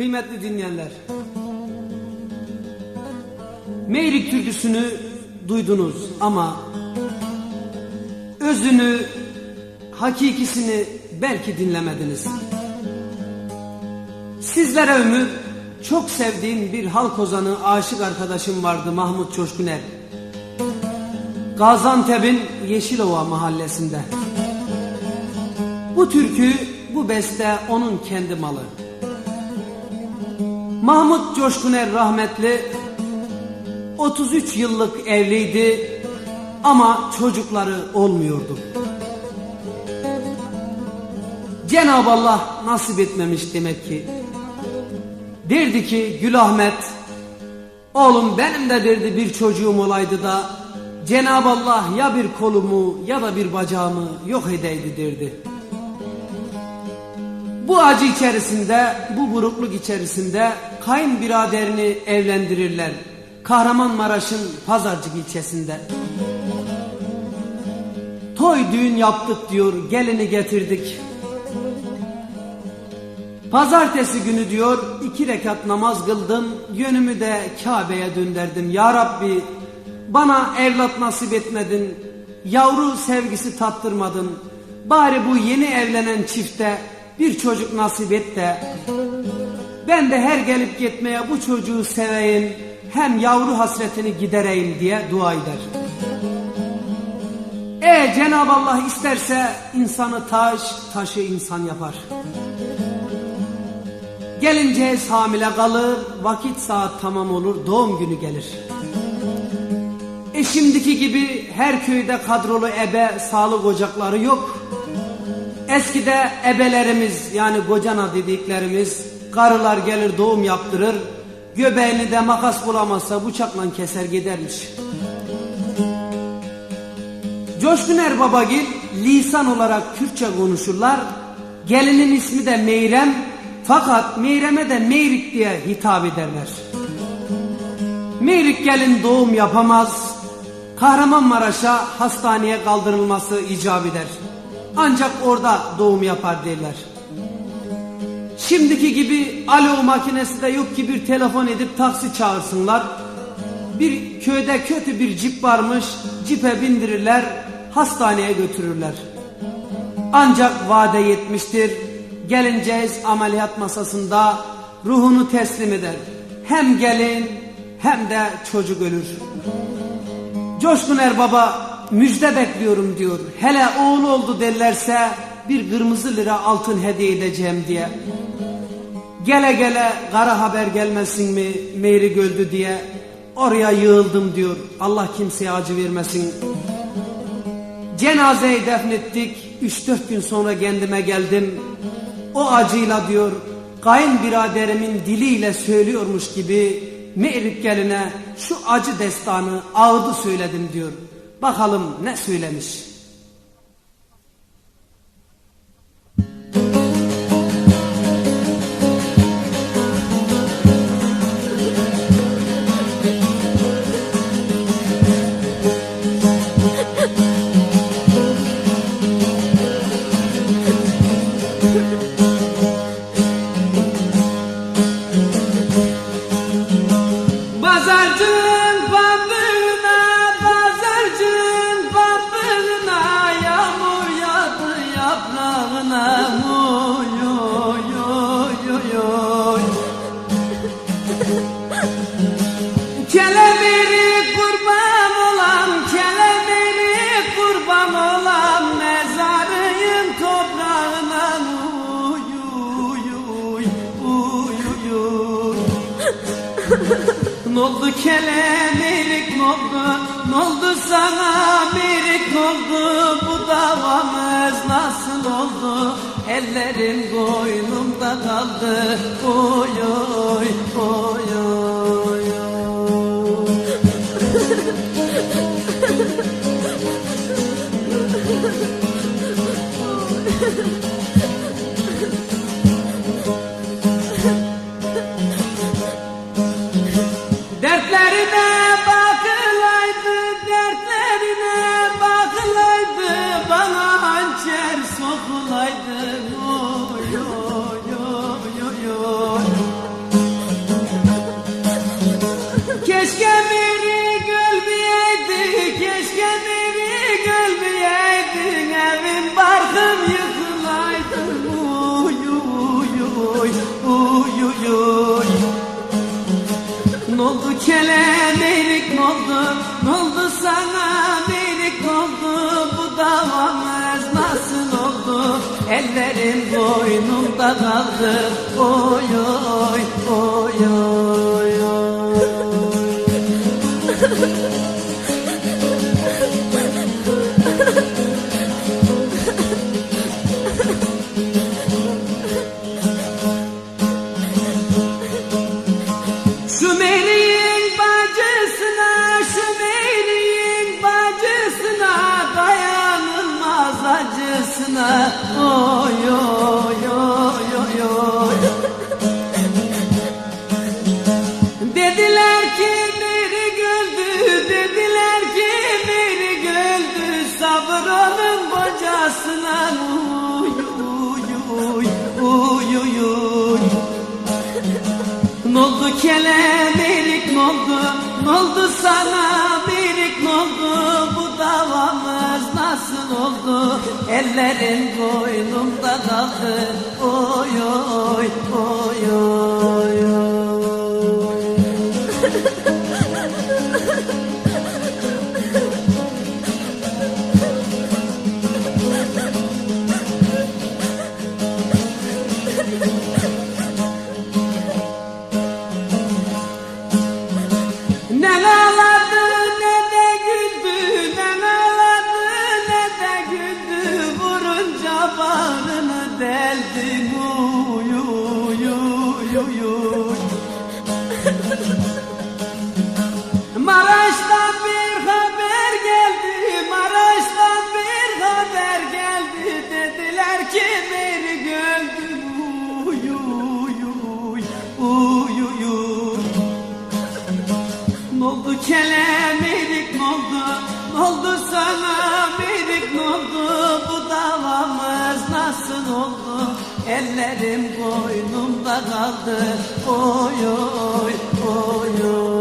Kıymetli dinleyenler. Meyrik türküsünü duydunuz ama özünü, hakikisini belki dinlemediniz. Sizlere ömür çok sevdiğim bir halk ozanı aşık arkadaşım vardı Mahmut Coşkuner. Gaziantep'in Yeşilova mahallesinde. Bu türkü, bu beste onun kendi malı. Mahmut Coşkuner rahmetli 33 yıllık evliydi ama çocukları olmuyordu. Cenab-ı Allah nasip etmemiş demek ki. Derdi ki Gül Ahmet, oğlum benim de derdi bir çocuğum olaydı da Cenab-ı Allah ya bir kolumu ya da bir bacağımı yok edeydi derdi. Bu acı içerisinde, bu burukluk içerisinde kayınbiraderini evlendirirler. Kahramanmaraş'ın Pazarcık ilçesinde. Toy düğün yaptık diyor, gelini getirdik. Pazartesi günü diyor, iki rekat namaz kıldım, yönümü de Kabe'ye döndürdüm. Ya Rabbi, bana evlat nasip etmedin, yavru sevgisi tattırmadın. Bari bu yeni evlenen çifte bir çocuk nasip et de ben de her gelip gitmeye bu çocuğu seveyim hem yavru hasretini gidereyim diye dua eder. E Cenab-ı Allah isterse insanı taş, taşı insan yapar. Gelinceğiz hamile kalır, vakit saat tamam olur, doğum günü gelir. E şimdiki gibi her köyde kadrolu ebe, sağlık ocakları yok. Eskide ebelerimiz yani kocana dediklerimiz karılar gelir doğum yaptırır. Göbeğini de makas bulamazsa bıçakla keser gidermiş. Coşkuner Babagil lisan olarak Kürtçe konuşurlar. Gelinin ismi de Meyrem fakat Meyrem'e de Meyrik diye hitap ederler. Meyrik gelin doğum yapamaz. Kahramanmaraş'a hastaneye kaldırılması icap eder. Ancak orada doğum yapar derler. Şimdiki gibi alo makinesi de yok ki bir telefon edip taksi çağırsınlar. Bir köyde kötü bir cip varmış, cipe bindirirler, hastaneye götürürler. Ancak vade yetmiştir, gelinceğiz ameliyat masasında ruhunu teslim eder. Hem gelin hem de çocuk ölür. Coşkuner Baba müjde bekliyorum diyor. Hele oğul oldu derlerse bir kırmızı lira altın hediye edeceğim diye. Gele gele kara haber gelmesin mi Meyri öldü diye oraya yığıldım diyor. Allah kimseye acı vermesin. Cenazeyi defnettik. 3-4 gün sonra kendime geldim. O acıyla diyor kayınbiraderimin diliyle söylüyormuş gibi Meyrip geline şu acı destanı ağırdı söyledim diyor. Bakalım ne söylemiş. Pazarcının Noldu kelemelik noldu Noldu sana birik noldu Bu davamız nasıl oldu? Ellerim boynumda kaldı. Oy oy uy uy uy Noldu kelebeylik noldu Noldu sana beylik noldu Bu davamız nasıl oldu? Ellerim boynumda kaldı. Oy oy oy. Noldu kelemelik noldu Noldu sana? Birik noldu Bu davamız nasıl oldu? Ellerin boynumda kaldı. Oy oy oy oy deldim Uy uy uy uy uy Maraş'tan bir haber geldi Maraş'tan bir haber geldi. Dediler ki beni gördü Uy uy uy uy uy uy Noldu kelemelik noldu Noldu sana minik Ellerim boynumda kaldı. Oy oy oy oy